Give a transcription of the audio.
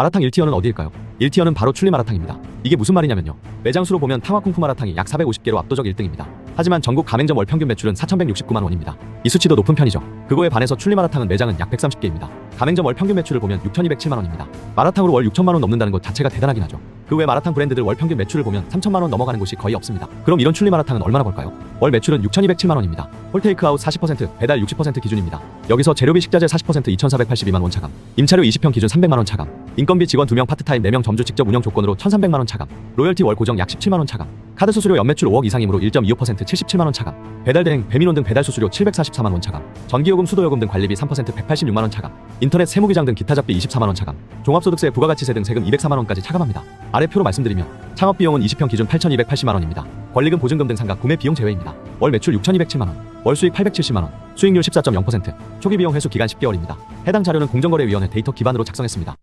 마라탕 1티어는 어디일까요? 1티어는 바로 출리 마라탕입니다. 이게 무슨 말이냐면요. 매장 수로 보면 탕화쿵푸 마라탕이 약 450개로 압도적 1등입니다. 하지만 전국 가맹점 월 평균 매출은 4,169만 원입니다. 이 수치도 높은 편이죠. 그거에 반해서 출리 마라탕은 매장은 약 130개입니다. 가맹점 월 평균 매출을 보면 6,207만 원입니다. 마라탕으로 월 6천만 원 넘는다는 것 자체가 대단하긴 하죠. 그 외 마라탕 브랜드들 월 평균 매출을 보면 3천만 원 넘어가는 곳이 거의 없습니다. 그럼 이런 출리 마라탕은 얼마나 벌까요? 월 매출은 6,207만 원입니다. 홀테이크아웃 40%, 배달 60% 기준입니다. 여기서 재료비 식자재 40% 2,482만 원 차감, 임차료 20평 기준 300만 원 차감, 인건비 직원 2명 파트타임 4명 점주 직접 운영 조건으로 1,300만 원 차감, 로열티 월 고정 약 17만 원 차감, 카드 수수료 연매출 5억 이상이므로 1.25% 77만 원 차감, 배달 대행 배민원 등 배달 수수료 744만 원 차감, 전기요금 수도요금 등 관리비 3% 186만 원 차감, 인터넷 세무기장 등 기타 잡비 24만 원 차감, 종합소득세 부가가치세 등 세금 204만 원까지 차감합니다. 아래 표로 말씀드리면 창업 비용은 20평 기준 8,280만 원입니다. 권리금 보증금 등 상각 구매 비용 제외입니다. 월 매출 6,207만 원, 월 수익 870만 원, 수익률 14.0%, 초기 비용 회수 기간 10개월입니다. 해당 자료는 공정거래위원회 데이터 기반으로 작성했습니다.